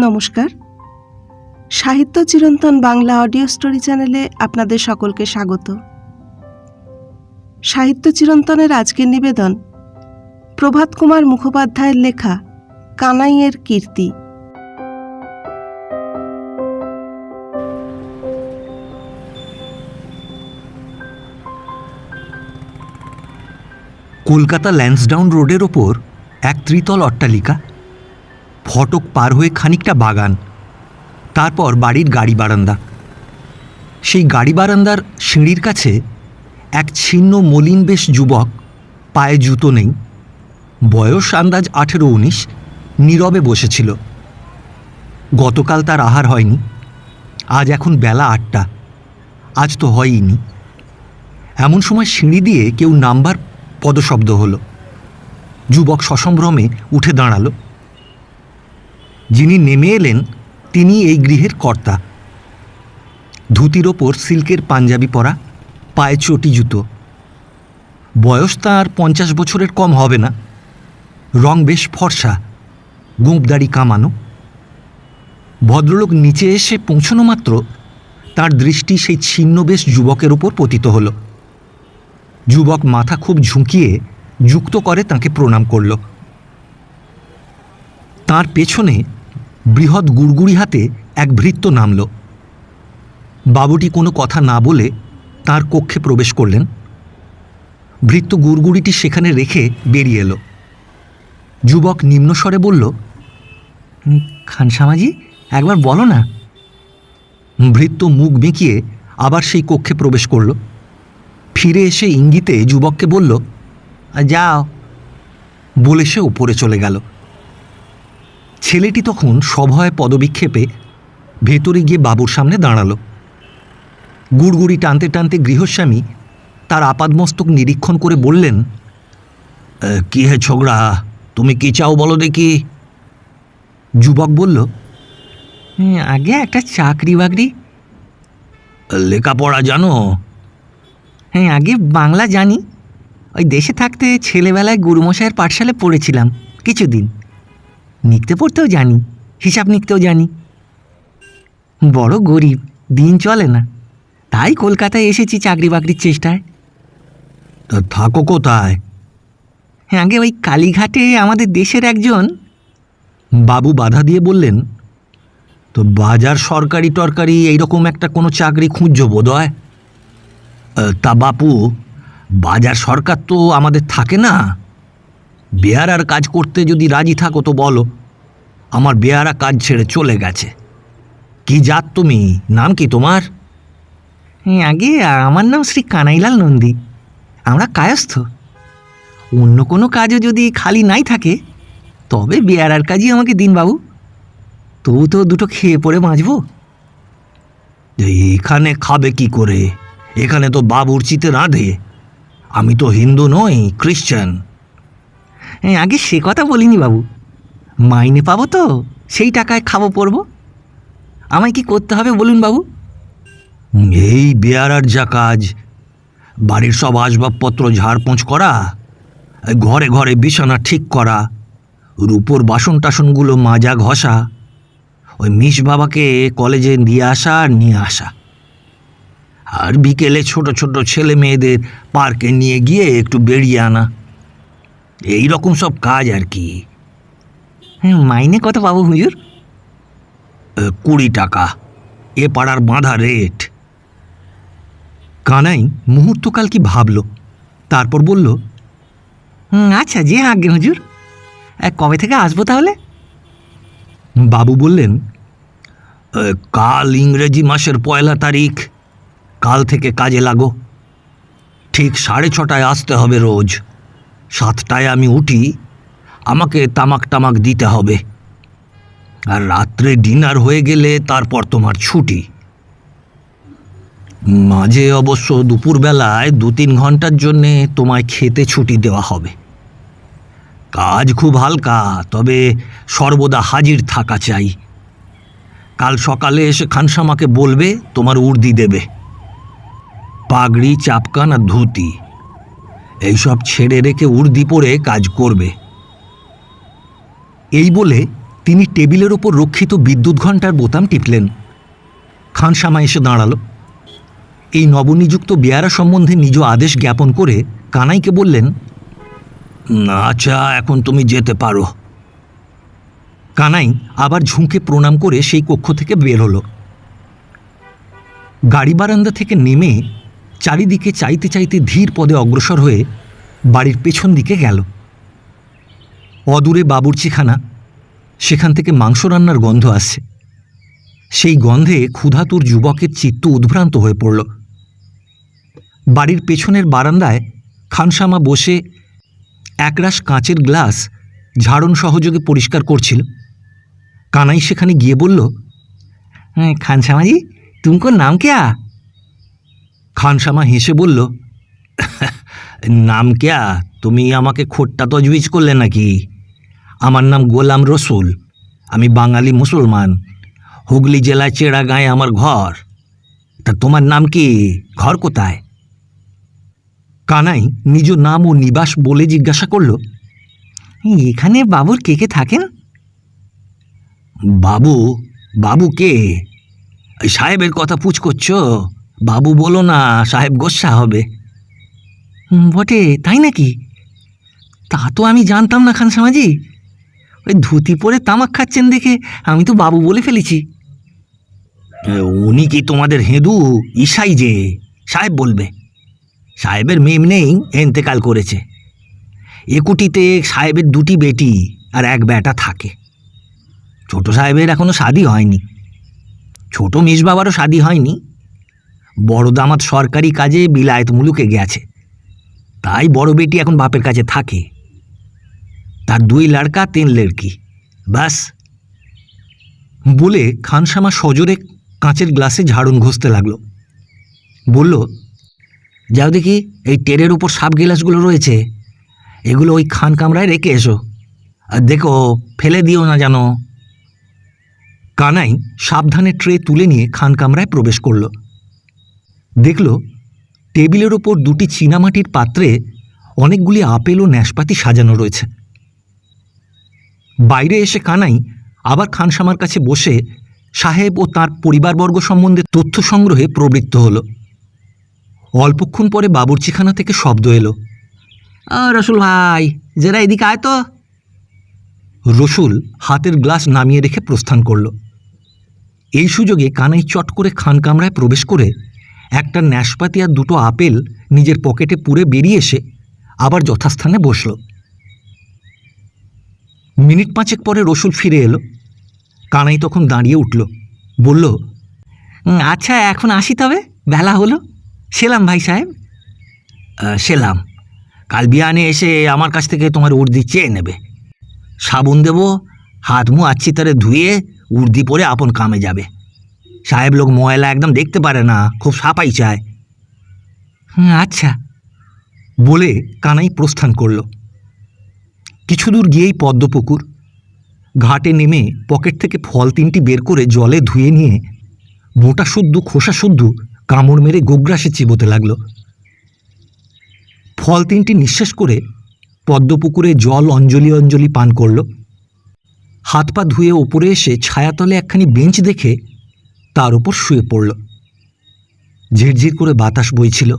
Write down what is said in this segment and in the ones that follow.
নমস্কার। সাহিত্য চিরন্তন বাংলা অডিও স্টোরি চ্যানেলে আপনাদের সকলকে স্বাগত। সাহিত্য চিরন্তনের আজকের নিবেদন প্রভাত কুমার মুখোপাধ্যায়ের লেখা কানাইয়ের কীর্তি। কলকাতা ল্যান্সডাউন রোডের ওপর এক ত্রিতল অট্টালিকা ফটক পার হয়ে খানিকটা বাগান। তারপর বাড়ির গাড়ি বারান্দা। সেই গাড়ি বারান্দার সিঁড়ির কাছে এক ছিন্ন মলিন বেশ যুবক পায়ে জুতো নেই, বয়স আন্দাজ আঠেরো উনিশ, নীরবে বসেছিল। গতকাল তার আহার হয়নি, আজ এখন বেলা আটটা, আজ তো হয়ইনি। এমন সময় সিঁড়ি দিয়ে কেউ নামবার পদশব্দ হলো। যুবক সসম্ভ্রমে উঠে দাঁড়াল। যিনি নেমে এলেন, তিনি এই গৃহের কর্তা। ধুতির ওপর সিল্কের পাঞ্জাবি পরা, পায়ে চটি জুতো। বয়স তার পঞ্চাশ বছরের কম হবে না। রং বেশ ফর্সা গোঁপদাড়ি কামানো। ভদ্রলোক নিচে এসে পৌঁছনো মাত্র তার দৃষ্টি সেই ছিন্ন বেশ যুবকের উপর পতিত হল। যুবক মাথা খুব ঝুঁকিয়ে যুক্ত করে তাকে প্রণাম করল। তার পেছনে বৃহৎ গুড়গুড়ি হাতে এক ভৃত্য নামল। বাবুটি কোনো কথা না বলে তার কক্ষে প্রবেশ করলেন। ভৃত্য গুড়গুড়িটি সেখানে রেখে বেরিয়ে এলো। যুবক নিম্নস্বরে বলল "হুম, খানসামাজি একবার বলো না। ভৃত্য মুখ বেঁকিয়ে আবার সেই কক্ষে প্রবেশ করল। ফিরে এসে ইঙ্গিতে যুবককে বলল যাও। বলে সে উপরে চলে গেল। ছেলেটি তখন সভয় পদবিক্ষেপে ভেতরে গিয়ে বাবুর সামনে দাঁড়াল। গুড়গুড়ি টানতে টানতে গৃহস্বামী তার আপাদমস্তক নিরীক্ষণ করে বললেন কি হে ছোকরা, তুমি কি চাও বলো দেখি? যুবক বলল আগে একটা চাকরি বাকরি লেখাপড়া জানো? হ্যাঁ আগে বাংলা জানি। ওই দেশে থাকতে ছেলেবেলায় গুরুমশাইয়ের পাঠশালায় পড়েছিলাম কিছুদিন। লিখতে পড়তেও জানি হিসাব নিখতেও জানি। বড় গরিব দিন চলে না। তাই কলকাতায় এসেছি চাকরি বাকরির চেষ্টায়। তা থাকো কোথায়? হ্যাঁ আগে ওই কালীঘাটে আমাদের দেশের একজন বাবু বাধা দিয়ে বললেন তো বাজার সরকারি টরকারি এইরকম একটা কোনো চাকরি খুঁজছো বোধ হয় তা বাপু বাজার সরকার তো আমাদের থাকে না। বেয়ারার কাজ করতে যদি রাজি থাকো তো বলো, আমার বেয়ারা কাজ ছেড়ে চলে গেছে। কি জাত তুমি? নাম কি তোমার? আগে আমার নাম শ্রী কানাইলাল নন্দী। আমরা কায়স্থ। অন্য কোনো কাজও যদি খালি নাই থাকে, তবে বেয়ারার কাজই আমাকে দিন বাবু। তবু তো দুটো খেয়ে পড়ে বাঁচবো। এখানে খাবে কি করে? এখানে তো বাবুর চিতে রাঁধে। আমি তো হিন্দু নই, খ্রিশ্চান। আগে সে কথা বলিনি বাবু। মাইনে পাবো তো, সেই টাকায় খাব পড়ব আমায় কি করতে হবে বলুন বাবু? এই বেয়ারার যা কাজ। বাড়ির সব আসবাবপত্র ঝাড়পোঁছ করা, ঘরে ঘরে বিছানা ঠিক করা, রূপোর বাসন টাসনগুলো মাজা ঘষা, ওই মিস বাবাকে কলেজে দিয়ে আসা আর নিয়ে আসা। আর বিকেলে ছোট ছোট ছেলে মেয়েদের পার্কে নিয়ে গিয়ে একটু বেরিয়ে আনা। এই রকম সব কাজ আর কি। মাইনে কত পাবো হুজুর? কুড়ি টাকা। এ পাড়ার বাঁধা রেট। কানাই মুহূর্তকাল কি ভাবল? তারপর বলল "হুম, আচ্ছা যে আজ্ঞে হুজুর। কবে থেকে আসব তাহলে? বাবু বললেন কাল ইংরেজি মাসের পয়লা তারিখ। কাল থেকে কাজে লাগো। ঠিক সাড়ে ছটায় আসতে হবে রোজ। সাতটায় আমি উঠি, আমাকে তামাক টামাক দিতে হবে। আর রাত্রে ডিনার হয়ে গেলে তারপর তোমার ছুটি। মাঝে অবশ্য দুপুরবেলায় দু তিন ঘণ্টার জন্যে তোমায় খেতে ছুটি দেওয়া হবে। কাজ খুব হালকা, তবে সর্বদা হাজির থাকা চাই। কাল সকালে এসে খানসামাকে বলবে, তোমার উর্দি দেবে। পাগড়ি, চাপকান আর ধুতি। এইসব ছেড়ে রেখে উর্দি পরে কাজ করবে। এই বলে তিনি টেবিলের ওপর রক্ষিত বিদ্যুৎ ঘণ্টার বোতাম টিপলেন। খানসামা এসে দাঁড়াল। এই নবনিযুক্ত বেয়ারা সম্বন্ধে নিজ আদেশ জ্ঞাপন করে কানাইকে বললেন আচ্ছা এখন তুমি যেতে পারো। কানাই আবার ঝুঁকে প্রণাম করে সেই কক্ষ থেকে বের হলো। গাড়ি বারান্দা থেকে নেমে চারিদিকে চাইতে চাইতে ধীর পদে অগ্রসর হয়ে বাড়ির পেছন দিকে গেল। অদূরে বাবুর্চিখানা সেখান থেকে মাংস রান্নার গন্ধ আসছে। সেই গন্ধে ক্ষুধাতুর যুবকের চিত্ত উদ্ভ্রান্ত হয়ে পড়ল। বাড়ির পেছনের বারান্দায় খানসামা বসে একরাশ কাঁচের গ্লাস ঝাড়ন সহযোগে পরিষ্কার করছিল। কানাই সেখানে গিয়ে বলল "হ্যাঁ, খানসামাজি তুমকো নাম কেয়া? খানসামা হেসে বলল, নাম কেয়া? তুমি আমাকে খোট্টা তজবিজ করলে নাকি? আমার নাম গোলাম রসুল। আমি বাঙালি মুসলমান। হুগলি জেলায় চেড়া গায়ে আমার ঘর। তা তোমার নাম কি? ঘর কোথায়? কানাই নিজ নাম ও নিবাস বলে জিজ্ঞাসা করল, এখানে বাবুর কে কে থাকেন? বাবু? বাবু কে? সাহেবের কথা পুছ করছ? বাবু বলো না, সাহেব গোসা হবে। বটে, তাই নাকি? তা তো আমি জানতাম না, খান সামাজি। ওই ধুতি পরে তামাক খাচ্ছেন দেখে আমি তো বাবু বলে ফেলেছি। উনি কি তোমাদের হেঁদু? ইসাই যে, সাহেব বলবে। সাহেবের মেম নেই, এন্তেকাল করেছে। একুটিতে সাহেবের দুটি বেটি আর এক বেটা থাকে। ছোট সাহেবের এখনও শাদি হয়নি। ছোট মেজ বাবারও শাদি হয়নি। বড় দামাত সরকারি কাজে বিলায়ত মুলুকে গেছে। তাই বড় বেটি এখন বাপের কাছে থাকে। তার দুই লড়কা, তিন লড়কি ব্যাস। বলে খানসামা সজোরে কাঁচের গ্লাসে ঝাড়ুন ঘষতে লাগল। বলল, যাও দেখি, এই টেরের উপর সাপ গিলাসগুলো রয়েছে। এগুলো ওই খান কামরায় রেখে এসো। আর দেখো, ফেলে দিও না জানো কানাই সাবধানে ট্রে তুলে নিয়ে খান কামরায় প্রবেশ করল। দেখল টেবিলের ওপর দুটি চীনামাটির পাত্রে অনেকগুলি আপেল ও ন্যাশপাতি সাজানো রয়েছে। বাইরে এসে কানাই আবার খানসামার কাছে বসে সাহেব ও তার পরিবারবর্গ সম্বন্ধে তথ্য সংগ্রহে প্রবৃত্ত হল। অল্পক্ষণ পরে বাবুর্চিখানা থেকে শব্দ এলো "আ, রসুল ভাই যারা এদিকে আয় তো। রসুল হাতের গ্লাস নামিয়ে রেখে প্রস্থান করল। এই সুযোগে কানাই চট করে খান কামরায় প্রবেশ করে একটা ন্যাশপাতি আর দুটো আপেল নিজের পকেটে পুরে বেরিয়ে এসে আবার যথাস্থানে বসল। মিনিট পাঁচেক পরে রসুল ফিরে এলো। কানাই তখন দাঁড়িয়ে উঠল। বলল আচ্ছা এখন আসি তবে? বেলা হলো। সেলাম ভাই সাহেব? সেলাম। কাল বিয়ানে এসে আমার কাছ থেকে তোমার উর্দি চেয়ে নেবে। সাবুন দেবো, হাত মুখ আচ্ছি তারে ধুয়ে উর্দি পরে আপন কামে যাবে। সাহেব লোক ময়লা একদম দেখতে পারে না খুব সাপাই চায়। "হুম, আচ্ছা। বলে কানাই প্রস্থান করল। কিছু দূর গিয়েই পদ্মপুকুর। ঘাটে নেমে পকেট থেকে ফল তিনটি বের করে জলে ধুয়ে নিয়ে মোটা শুদ্ধ খোসা শুদ্ধ কামড় মেরে গোগ্রাসে চিবোতে লাগল। ফল তিনটি নিঃশেষ করে পদ্মপুকুরে জল অঞ্জলি অঞ্জলি পান করল। হাত পা ধুয়ে ওপরে এসে ছায়াতলে একখানি বেঞ্চ দেখে তার উপর শুয়ে পড়ল। ঝিরঝির করে বাতাস বইছিল।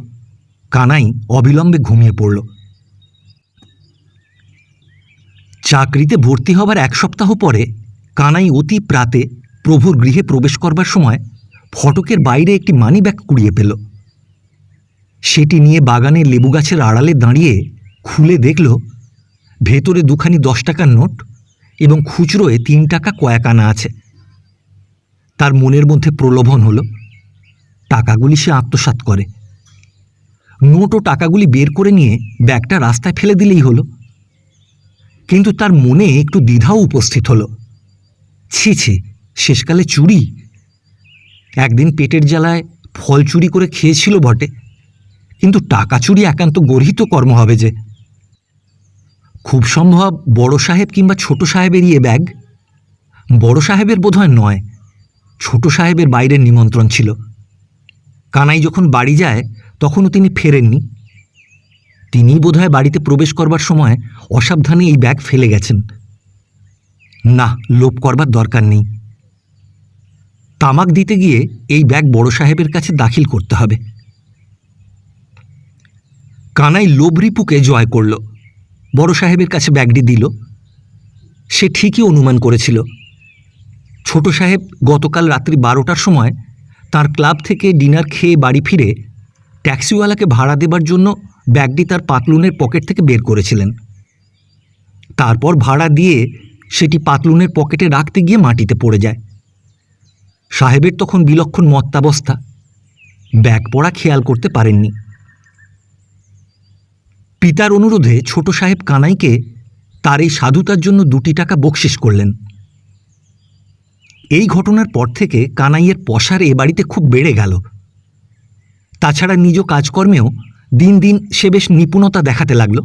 কানাই অবিলম্বে ঘুমিয়ে পড়ল। চাকরিতে ভর্তি হবার এক সপ্তাহ পরে কানাই অতি প্রাতে প্রভুর গৃহে প্রবেশ করবার সময় ফটকের বাইরে একটি মানি ব্যাগ কুড়িয়ে পেল। সেটি নিয়ে বাগানের লেবু গাছের আড়ালে দাঁড়িয়ে খুলে দেখল, ভেতরে দুখানি দশ টাকার নোট এবং খুচরোয় তিন টাকা কয়েক আনা আছে। তার মনের মধ্যে প্রলোভন হলো। টাকাগুলি সে আত্মসাৎ করে। নোট ও টাকাগুলি বের করে নিয়ে ব্যাগটা রাস্তায় ফেলে দিলেই হলো। কিন্তু তার মনে একটু দ্বিধাও উপস্থিত হলো। ছি ছি, শেষকালে চুরি। একদিন পেটের জ্বালায় ফল চুরি করে খেয়েছিল বটে। কিন্তু টাকা চুরি একান্ত গর্হিত কর্ম হবে যে। খুব সম্ভব বড় সাহেব কিংবা ছোট সাহেবেরই এ ব্যাগ। বড় সাহেবের বোধহয় নয়। ছোট সাহেবের বাইরের নিমন্ত্রণ ছিল। কানাই যখন বাড়ি যায়, তখনও তিনি ফেরেননি। তিনিই বোধহয় বাড়িতে প্রবেশ করবার সময় অসাবধানে এই ব্যাগ ফেলে গেছেন। না, লোভ করবার দরকার নেই। তামাক দিতে গিয়ে এই ব্যাগ বড় সাহেবের কাছে দাখিল করতে হবে। কানাই লোভ রিপুকে জয় করল। বড় সাহেবের কাছে ব্যাগটি দিল। সে ঠিকই অনুমান করেছিল। ছোট সাহেব গতকাল রাত্রি বারোটার সময় তার ক্লাব থেকে ডিনার খেয়ে বাড়ি ফিরে ট্যাক্সিওয়ালাকে ভাড়া দেবার জন্য ব্যাগটি তার পাতলুনের পকেট থেকে বের করেছিলেন। তারপর ভাড়া দিয়ে সেটি পাতলুনের পকেটে রাখতে গিয়ে মাটিতে পড়ে যায়। সাহেবের তখন বিলক্ষণ মত্তাবস্থা। ব্যাগ পড়া খেয়াল করতে পারেননি। পিতার অনুরোধে ছোট সাহেব কানাইকে তার এই সাধুতার জন্য দুটি টাকা বকশিস করলেন। এই ঘটনার পর থেকে কানাইয়ের পশার এ বাড়িতে খুব বেড়ে গেল। তাছাড়া নিজ কাজকর্মেও দিন দিন সে বেশ নিপুণতা দেখাতে লাগল।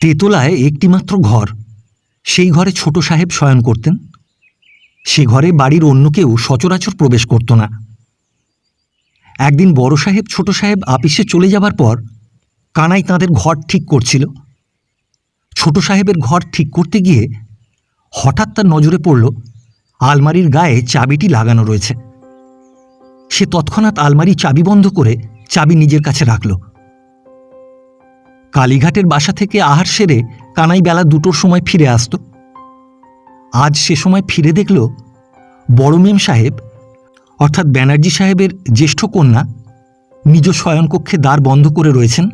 তেতলায় একটিমাত্র ঘর। সেই ঘরে ছোট সাহেব শয়ন করতেন। সে ঘরে বাড়ির অন্য কেউ সচরাচর প্রবেশ করত না। একদিন বড় সাহেব ছোট সাহেব আপিসে চলে যাবার পর কানাই তাঁদের ঘর ঠিক করছিল। ছোট সাহেবের ঘর ঠিক করতে গিয়ে হঠাৎ তার নজরে পড়ল আলমারির গায়ে চাবিটি লাগানো রয়েছে। সে তৎক্ষণাৎ আলমারি চাবি বন্ধ করে চাবি নিজের কাছে রাখল। কালীঘাটের বাসা থেকে আহার সেরে কানাই বেলা দুটোর সময় ফিরে আসত। আজ সে সময় ফিরে দেখল বড় মেম সাহেব, অর্থাৎ ব্যানার্জি সাহেবের জ্যেষ্ঠ কন্যা, নিজ শয়নকক্ষে দ্বার বন্ধ করে রয়েছেন।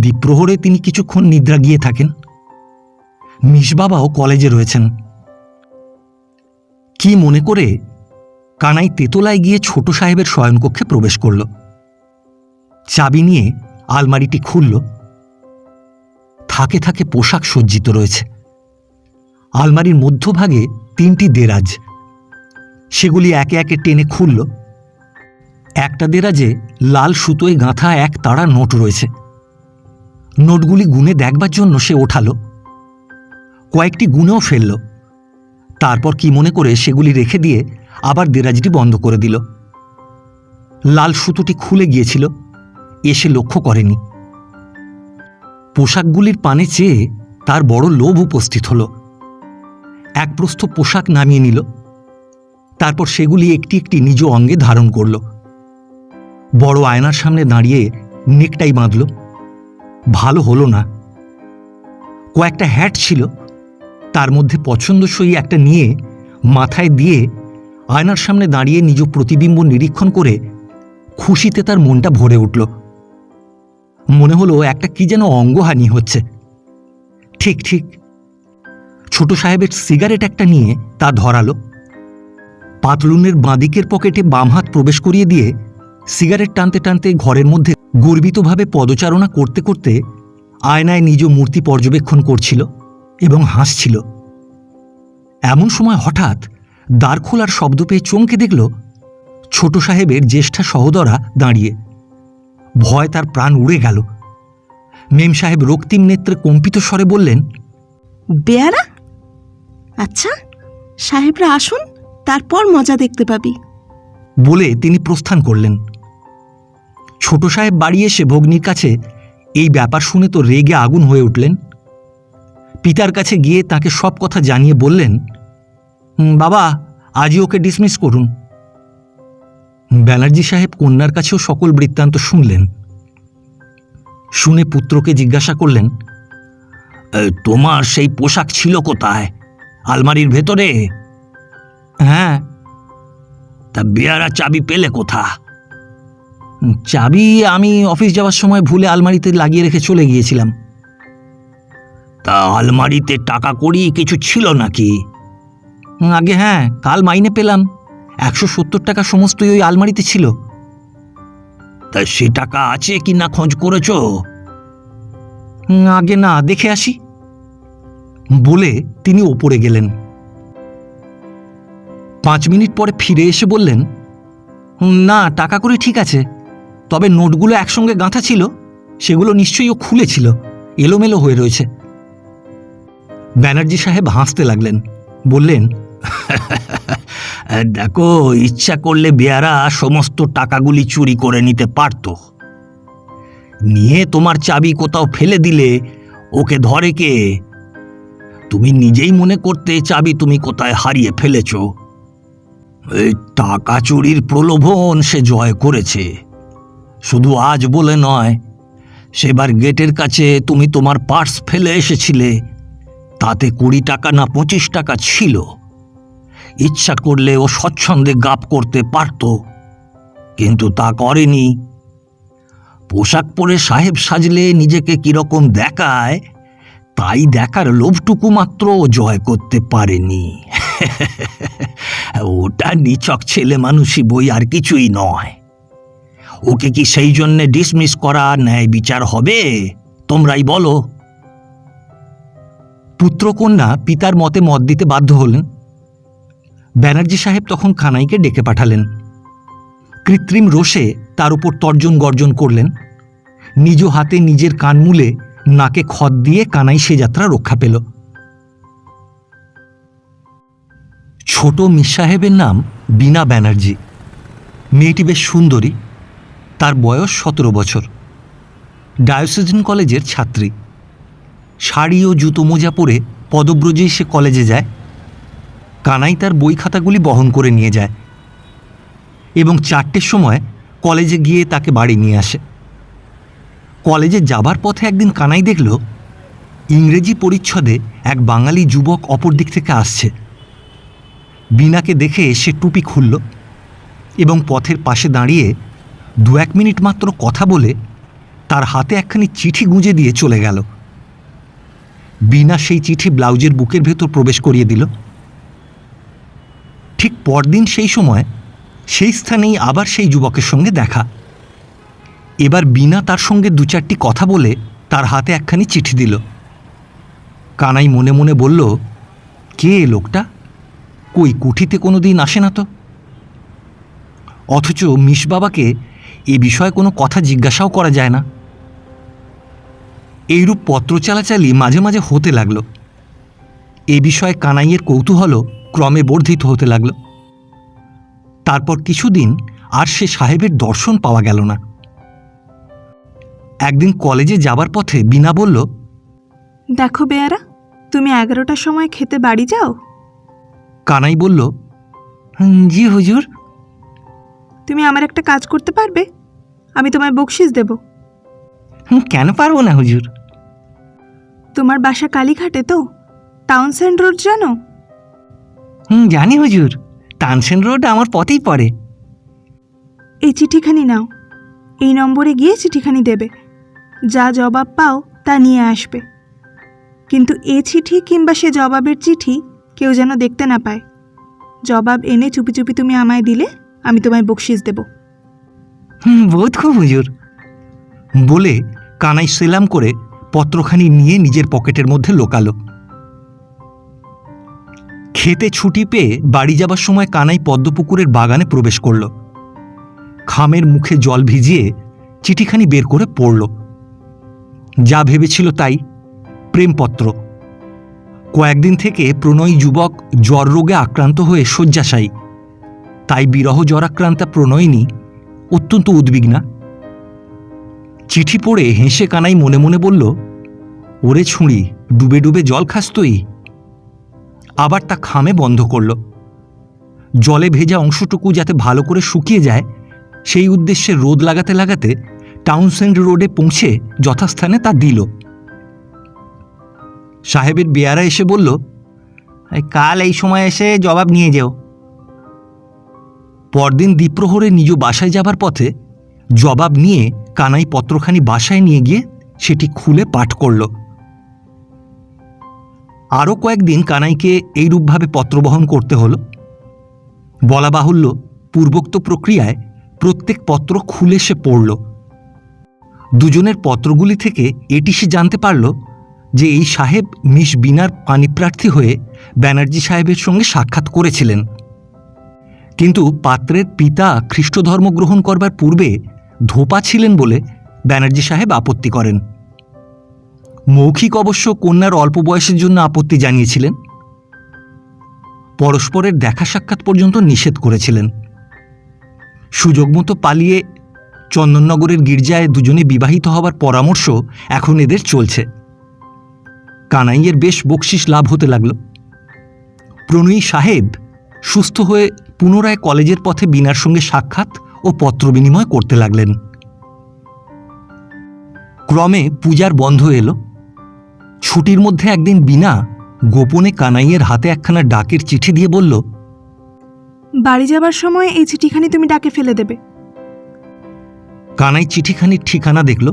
দ্বীপ্রহরে তিনি কিছুক্ষণ নিদ্রা গিয়ে থাকেন। মিশবাবাও কলেজে রয়েছেন। কি মনে করে কানাই তেতলায় গিয়ে ছোট সাহেবের শয়নকক্ষে প্রবেশ করল। চাবি নিয়ে আলমারিটি খুলল। থাকে থাকে পোশাক সজ্জিত রয়েছে। আলমারির মধ্যভাগে তিনটি দেরাজ। সেগুলি একে একে টেনে খুলল। একটা দেরাজে লাল সুতোয় গাঁথা এক তাড়া নোট রয়েছে। নোটগুলি গুনে দেখবার জন্য সে ওঠালো। কয়েকটি গুনেও ফেলল। তারপর কি মনে করে সেগুলি রেখে দিয়ে আবার দেরাজটি বন্ধ করে দিল। লাল সুতোটি খুলে গিয়েছিল এসে লক্ষ্য করেনি। পোশাকগুলির পানে চেয়ে তার বড় লোভ উপস্থিত হল। এক প্রস্থ পোশাক নামিয়ে নিল, তারপর সেগুলি একটি একটি নিজ অঙ্গে ধারণ করল। বড় আয়নার সামনে দাঁড়িয়ে নেকটাই বাঁধল, ভালো হলো না। কয়েকটা হ্যাট ছিল তার মধ্যে পছন্দসই একটা নিয়ে মাথায় দিয়ে আয়নার সামনে দাঁড়িয়ে নিজ প্রতিবিম্ব নিরীক্ষণ করে খুশিতে তার মনটা ভরে উঠল। মনে হলো একটা কি যেন অঙ্গহানি হচ্ছে। ঠিক ঠিক। ছোট সাহেবের সিগারেট একটা নিয়ে তা ধরালো। পাতলুনের বাঁদিকের পকেটে বাম হাত প্রবেশ করিয়ে দিয়ে সিগারেট টানতে টানতে ঘরের মধ্যে গর্বিতভাবে পদচারণা করতে করতে আয়নায় নিজ মূর্তি পর্যবেক্ষণ করছিল। এবং হাসছিল। এমন সময় হঠাৎ দ্বার খোলার শব্দ পেয়ে চমকে দেখল ছোট সাহেবের জ্যেষ্ঠা সহোদরা দাঁড়িয়ে। ভয় তার প্রাণ উড়ে গেল। মেম সাহেব রক্তিম নেত্রে কম্পিত স্বরে বললেন বেয়ারা? আচ্ছা সাহেবরা আসুন তারপর মজা দেখতে পাবি। বলে তিনি প্রস্থান করলেন। ছোট সাহেব বাড়ি এসে ভগ্নির কাছে এই ব্যাপার শুনে তো রেগে আগুন হয়ে উঠলেন। পিতার কাছে গিয়ে তাকে সব কথা জানিয়ে বললেন বাবা, আজই ওকে ডিসমিস করুন। ব্যানার্জি সাহেব কন্যার কাছেও সকল বৃত্তান্ত শুনলেন। শুনে পুত্রকে জিজ্ঞাসা করলেন তোমার সেই পোশাক ছিল কোথায়? আলমারির ভেতরে? হ্যাঁ। তা বেয়ারা চাবি পেলে কোথা? চাবি আমি অফিস যাওয়ার সময় ভুলে আলমারিতে লাগিয়ে রেখে চলে গিয়েছিলাম। তা আলমারিতে টাকা করি কিছু ছিল নাকি? আগে হ্যাঁ কাল মাইনে পেলাম। একশো সত্তর টাকা সমস্তই ওই আলমারিতে ছিল। তা সে টাকা আছে কি না খোঁজ করেছ? আগে না, দেখে আসি। বলে তিনি ওপরে গেলেন। পাঁচ মিনিট পরে ফিরে এসে বললেন না, টাকা করে ঠিক আছে, তবে নোটগুলো একসঙ্গে গাঁথা ছিল, সেগুলো নিশ্চয়ই ও খুলেছিল, এলোমেলো হয়ে রয়েছে। ব্যানার্জি সাহেব হাসতে লাগলেন। বললেন দেখো, ইচ্ছা করলে বেয়ারা সমস্ত টাকাগুলি চুরি করে নিতে পারত। নিয়ে তোমার চাবি কোথাও ফেলে দিলে ওকে ধরে কে? তুমি নিজেই মনে করতে চাবি তুমি কোথায় হারিয়ে ফেলেছ। এই টাকা চুরির প্রলোভন সে জয় করেছে। শুধু আজ বলে নয়, সেবার গেটের কাছে তুমি তোমার পার্স ফেলে এসেছিলে। তাতে কুড়ি টাকা না পঁচিশ টাকা ছিল। ইচ্ছা করলে ও স্বচ্ছন্দে গাপ করতে পারত, কিন্তু তা করেনি। পোশাক পরে সাহেব সাজলে নিজেকে কীরকম দেখায়, তাই দেখার লোভটুকু মাত্র জয় করতে পারেনি। ওটা নিচক ছেলে মানুষই বই আর কিছুই নয়। ওকে কি সেই জন্যে ডিসমিস করা ন্যায় বিচার হবে? তোমরাই বলো। পুত্রকন্যা পিতার মতে মত দিতে বাধ্য হলেন। ব্যানার্জি সাহেব তখন খানাইকে ডেকে পাঠালেন। কৃত্রিম রোষে তার উপর তর্জন গর্জন করলেন। নিজ হাতে নিজের কান মুলে নাকে খদ দিয়ে কানাই সে যাত্রা রক্ষা পেল। ছোট মিস সাহেবের নাম বিনা ব্যানার্জি। মেয়েটি বেশ সুন্দরী। তার বয়স সতেরো বছর। ডায়োসিজন কলেজের ছাত্রী। শাড়ি ও জুতো মোজা পরে পদব্রজেই সে কলেজে যায়। কানাই তার বই খাতাগুলি বহন করে নিয়ে যায় এবং চারটের সময় কলেজে গিয়ে তাকে বাড়ি নিয়ে আসে। কলেজে যাবার পথে একদিন কানাই দেখল, ইংরেজি পরিচ্ছদে এক বাঙালি যুবক অপর দিক থেকে আসছে। বিনাকে দেখে সে টুপি খুলল এবং পথের পাশে দাঁড়িয়ে দু এক মিনিট মাত্র কথা বলে তার হাতে একখানি চিঠি গুঁজে দিয়ে চলে গেল। বিনা সেই চিঠি ব্লাউজের বুকের ভেতর প্রবেশ করিয়ে দিল। ঠিক পরদিন সেই সময় সেই স্থানেই আবার সেই যুবকের সঙ্গে দেখা। এবার বিনা তার সঙ্গে দু চারটি কথা বলে তার হাতে একখানি চিঠি দিল। কানাই মনে মনে বলল, কে লোকটা? কই কুঠিতে কোনো দিন আসে না তো? অথচ মিস বাবাকে এ বিষয়ে কোনো কথা জিজ্ঞাসাও করা যায় না। এইরূপ পত্র চালাচালি মাঝে মাঝে হতে লাগল। এ বিষয়ে কানাইয়ের কৌতূহলও ক্রমে বর্ধিত হতে লাগল। তারপর কিছুদিন আর সে সাহেবের দর্শন পাওয়া গেল না। একদিন কলেজে যাবার পথে বিনা বলল দেখো বেয়ারা তুমি এগারোটার সময় খেতে বাড়ি যাও? কানাই বলল জি হুজুর। তুমি আমার একটা কাজ করতে পারবে? আমি তোমায় বকশিস দেব। "হুম, কেন পারব না হুজুর? তোমার বাসা কালীঘাটে তো? টাউনসেন্ড রোড জানো? হুম জানি হুজুর। তানসেন রোড আমার পথেই পড়ে। এই চিঠিখানি নাও। এই নম্বরে গিয়ে চিঠিখানি দেবে। যা জবাব পাও তা নিয়ে আসবে। কিন্তু এ চিঠি কিংবা সে জবাবের চিঠি কেউ যেন দেখতে না পায়। জবাব এনে চুপি চুপি তুমি আমায় দিলে আমি তোমায় বকশিস দেব। হুম বোধ খুব হুজুর। বলে কানাই সেলাম করে পত্রখানি নিয়ে নিজের পকেটের মধ্যে লোকালো। খেতে ছুটি পেয়ে বাড়ি যাবার সময় কানাই পদ্মপুকুরের বাগানে প্রবেশ করল। খামের মুখে জল ভিজিয়ে চিঠিখানি বের করে পড়ল। যা ভেবেছিল তাই, প্রেমপত্র। কয়েকদিন থেকে প্রণয়ী যুবক জ্বর রোগে আক্রান্ত হয়ে শয্যাশায়ী। তাই বিরহ জ্বরাক্রান্তা প্রণয়িনী অত্যন্ত উদ্বিগ্না। চিঠি পড়ে হেসে কানাই মনে মনে বলল, ওরে ছুঁড়ি, ডুবে ডুবে জল খাস তুই? আবার তা খামে বন্ধ করল। জলে ভেজা অংশটুকু যাতে ভালো করে শুকিয়ে যায়, সেই উদ্দেশ্যে রোদ লাগাতে লাগাতে টাউনসেন্ড রোডে পৌঁছে যথাস্থানে তা দিল। সাহেবের বেয়ারা এসে বলল কাল এই সময় এসে জবাব নিয়ে যেও। পরদিন দ্বীপ্রহরে নিজ বাসায় যাবার পথে জবাব নিয়ে কানাই পত্রখানি বাসায় নিয়ে গিয়ে সেটি খুলে পাঠ করল। আরও কয়েকদিন কানাইকে এইরূপভাবে পত্রবহন করতে হলো। বলা বাহুল্য, পূর্বোক্ত প্রক্রিয়ায় প্রত্যেক পত্র খুলে সে পড়ল। দুজনের পত্রগুলি থেকে এটি সে জানতে পারল যে এই সাহেব মিস বিনার পানিপ্রার্থী হয়ে ব্যানার্জি সাহেবের সঙ্গে সাক্ষাৎ করেছিলেন। কিন্তু পাত্রের পিতা খ্রিস্ট ধর্ম গ্রহণ করবার পূর্বে ধোপা ছিলেন বলে ব্যানার্জি সাহেব আপত্তি করেন। মৌখিক অবশ্য কন্যার অল্প বয়সের জন্য আপত্তি জানিয়েছিলেন। পরস্পরের দেখা সাক্ষাৎ পর্যন্ত নিষেধ করেছিলেন। সুযোগ মতো পালিয়ে চন্দননগরের গির্জায় দুজনে বিবাহিত হবার পরামর্শ এখন এদের চলছে। কানাইয়ের বেশ বকশিস লাভ হতে লাগল। প্রণয়ী সাহেব সুস্থ হয়ে পুনরায় কলেজের পথে বিনার সঙ্গে সাক্ষাৎ ও পত্র বিনিময় করতে লাগলেন। ক্রমে পূজার বন্ধ এলো। ছুটির মধ্যে একদিন বিনা গোপনে কানাইয়ের হাতে একখানা ডাকের চিঠি দিয়ে বলল বাড়ি যাবার সময় এই চিঠিখানি তুমি ডাকে ফেলে দেবে। কানাই চিঠিখানির ঠিকানা দেখল।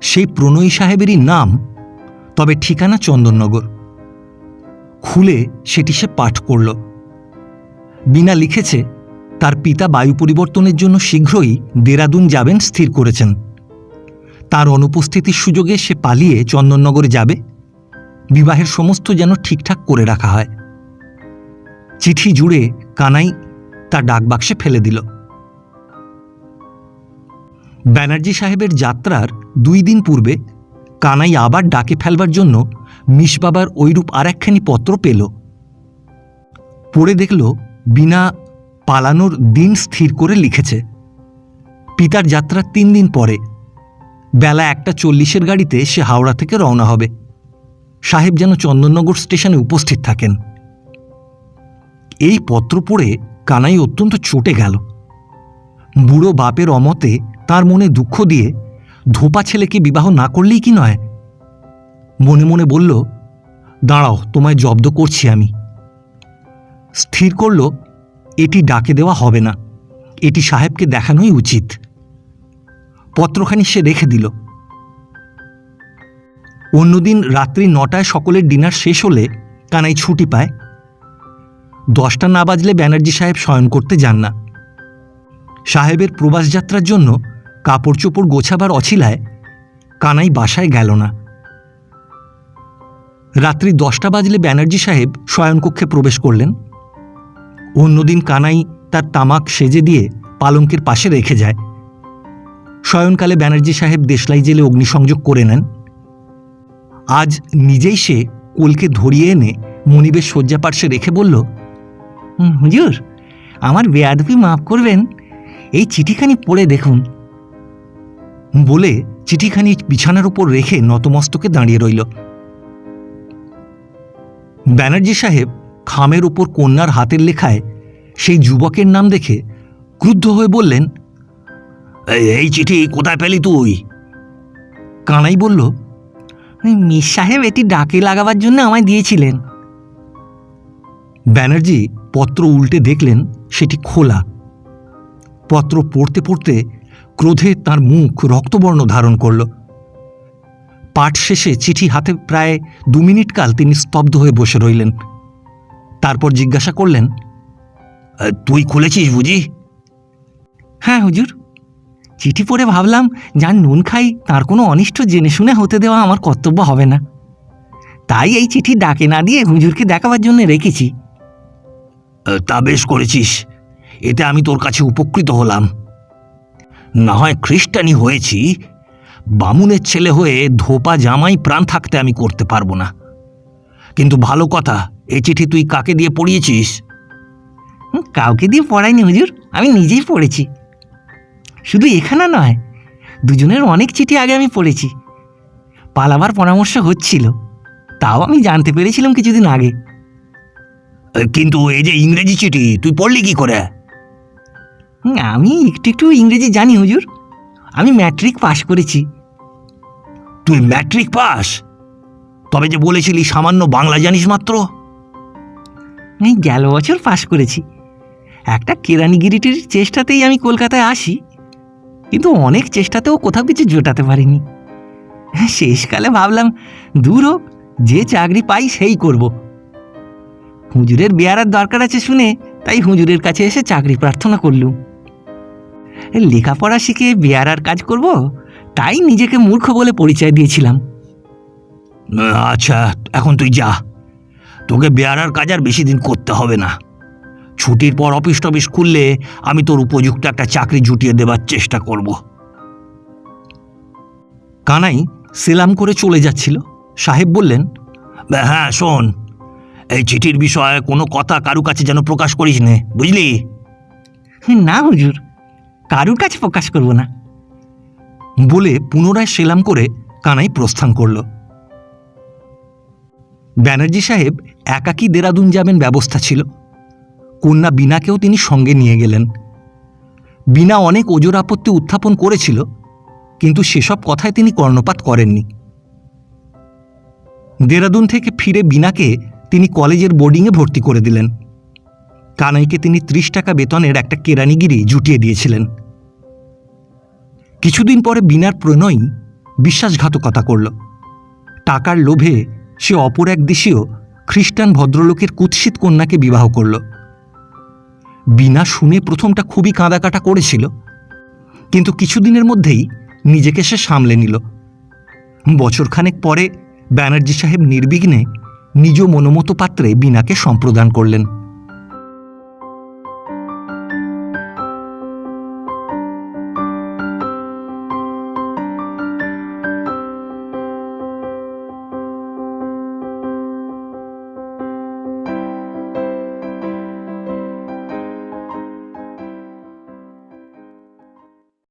সেই প্রণয়ী সাহেবেরই নাম তবে ঠিকানা চন্দননগর। খুলে সেটি সে পাঠ করল। বিনা লিখেছে তার পিতা বায়ু পরিবর্তনের জন্য শীঘ্রই দেরাদুন যাবেন, স্থির করেছেন। তার অনুপস্থিতির সুযোগে সে পালিয়ে চন্দননগরে যাবে। বিবাহের সমস্ত যেন ঠিকঠাক করে রাখা হয়। চিঠি জুড়ে কানাই তার ডাকবাক্সে ফেলে দিল। ব্যানার্জি সাহেবের যাত্রার দুই দিন পূর্বে কানাই আবার ডাকে ফেলবার জন্য মিশবাবার ওইরূপ আর একখানি পত্র পেল। পড়ে দেখল, বিনা পালানোর দিন স্থির করে লিখেছে। পিতার যাত্রার তিন দিন পরে, বেলা একটা চল্লিশের গাড়িতে সে হাওড়া থেকে রওনা হবে। সাহেব যেন চন্দননগর স্টেশনে উপস্থিত থাকেন। এই পত্র পড়ে কানাই অত্যন্ত চটে গেল। বুড়ো বাপের অমতে তার মনে দুঃখ দিয়ে, ধোপা ছেলেকে বিবাহ না করলেই কি নয়? মনে মনে বলল, দাঁড়াও, তোমায় জব্দ করছি আমি। স্থির করল এটি ডাকে দেওয়া হবে না। এটি সাহেবকে দেখানোই উচিত। পত্রখানি সে রেখে দিল। অন্যদিন রাত্রি নটায় সকলের ডিনার শেষ হলে কানাই ছুটি পায়। দশটা না বাজলে ব্যানার্জি সাহেব শয়ন করতে যান না। সাহেবের প্রবাস যাত্রার জন্য কাপড় চোপড় গোছাবার অছিলায় কানাই বাসায় গেল না। রাত্রি দশটা বাজলে ব্যানার্জি সাহেব শয়নকক্ষে প্রবেশ করলেন। অন্যদিন কানাই তার তামাক সেজে দিয়ে পালঙ্কের পাশে রেখে যায়। শয়নকালে ব্যানার্জি সাহেব দেশলাই জেলে অগ্নিসংযোগ করে নেন। আজ নিজেই সে কোলকে ধরিয়ে এনে মনিবের শয্যা পার্শ্বে রেখে বলল "হুম, হুজুর আমার বেয়াদপি মাফ করবেন এই চিঠিখানি পড়ে দেখুন। বলে চিঠিখানি বিছানার উপর রেখে নতমস্তকে দাঁড়িয়ে রইল। ব্যানার্জি সাহেব খামের উপর কন্যার হাতের লেখায় সেই যুবকের নাম দেখে ক্রুদ্ধ হয়ে বললেন, "এই- চিঠি কোথায় পেলি তুই? কানাই বলল মিস সাহেব এটি ডাকে লাগাবার জন্য আমায় দিয়েছিলেন। ব্যানার্জি পত্র উল্টে দেখলেন সেটি খোলা। পত্র পড়তে পড়তে ক্রোধে তার মুখ রক্তবর্ণ ধারণ করল। পাঠ শেষে চিঠি হাতে প্রায় দু মিনিট কাল তিনি স্তব্ধ হয়ে বসে রইলেন। তারপর জিজ্ঞাসা করলেন তুই খুলেছিস বুঝি? হ্যাঁ হুজুর। চিঠি পড়ে ভাবলাম যার নুন খাই, তার কোনো অনিষ্ট জেনে শুনে হতে দেওয়া আমার কর্তব্য হবে না। তাই এই চিঠি ডাকে না দিয়ে হুজুরকে দেখাবার জন্য রেখেছি। তা বেশ করেছিস। এতে আমি তোর কাছে উপকৃত হলাম। না হয় খ্রিস্টানি হয়েছি, বামুনের ছেলে হয়ে ধোপা জামাই প্রাণ থাকতে আমি করতে পারব না। কিন্তু ভালো কথা এই চিঠি তুই কাকে দিয়ে পড়িয়েছিস? কাউকে দিয়ে পড়াইনি হুজুর, আমি নিজেই পড়েছি। শুধু এখানে নয়, দুজনের অনেক চিঠি আগে আমি পড়েছি। পালাবার পরামর্শ হচ্ছিল, তাও আমি জানতে পেরেছিলাম কিছুদিন আগে। কিন্তু এই যে ইংরেজি চিঠি, তুই পড়লি কি করে? আমি একটু একটু ইংরেজি জানি হুজুর, আমি ম্যাট্রিক পাশ করেছি। তুই ম্যাট্রিক পাস তবে যে বলেছিলি সামান্য বাংলা জানিস মাত্র। এই গেল বছর পাশ করেছি। একটা কেরানিগিরিটির চেষ্টাতেই আমি কলকাতায় আসি, কিন্তু অনেক চেষ্টাতেও কোথাও কিছু জোটাতে পারিনি। শেষকালে ভাবলাম, দূর হোক, যে চাকরি পাই সেই করব। হুজুরের বেয়ারার দরকার আছে শুনে তাই হুজুরের কাছে এসে চাকরি প্রার্থনা করলুম। লেখাপড়া শিখে বেয়ারার কাজ করব, তাই নিজেকে মূর্খ বলে পরিচয় দিয়েছিলাম। আচ্ছা এখন তুই যা। তোকে বেয়ারার কাজ আর বেশি দিন করতে হবে না। ছুটির পর অফিস টফিস খুললে আমি তোর উপযুক্ত একটা চাকরি জুটিয়ে দেবার চেষ্টা করব। কানাই সেলাম করে চলে যাচ্ছিল। সাহেব বললেন হ্যাঁ শোন এই চিঠির বিষয়ে কোনো কথা কারু কাছে যেন প্রকাশ করিস নে বুঝলি? না হুজুর কারুর কাছে প্রকাশ করব না। বলে পুনরায় সেলাম করে কানাই প্রস্থান করল। ব্যানার্জি সাহেব একাকী দেরাদুন যাবেন ব্যবস্থা ছিল। কন্যা বিনাকেও তিনি সঙ্গে নিয়ে গেলেন। বিনা অনেক ওজোর আপত্তি উত্থাপন করেছিল, কিন্তু সেসব কথায় তিনি কর্ণপাত করেননি। দেরাদুন থেকে ফিরে বিনাকে তিনি কলেজের বোর্ডিংয়ে ভর্তি করে দিলেন। কানাইকে তিনি ত্রিশ টাকা বেতনের একটা কেরানিগিরি জুটিয়ে দিয়েছিলেন। কিছুদিন পরে বিনার প্রণয়ী বিশ্বাসঘাতকতা করল। টাকার লোভে সে অপর এক দেশীয় খ্রিস্টান ভদ্রলোকের কুৎসিত কন্যাকে বিবাহ করল। বিনা শুনে প্রথমটা খুবই কাঁদাকাটা করেছিল, কিন্তু কিছুদিনের মধ্যেই নিজেকে সে সামলে নিল। বছরখানেক পরে ব্যানার্জি সাহেব নির্বিঘ্নে নিজ মনোমত পাত্রে বিনাকে সম্প্রদান করলেন।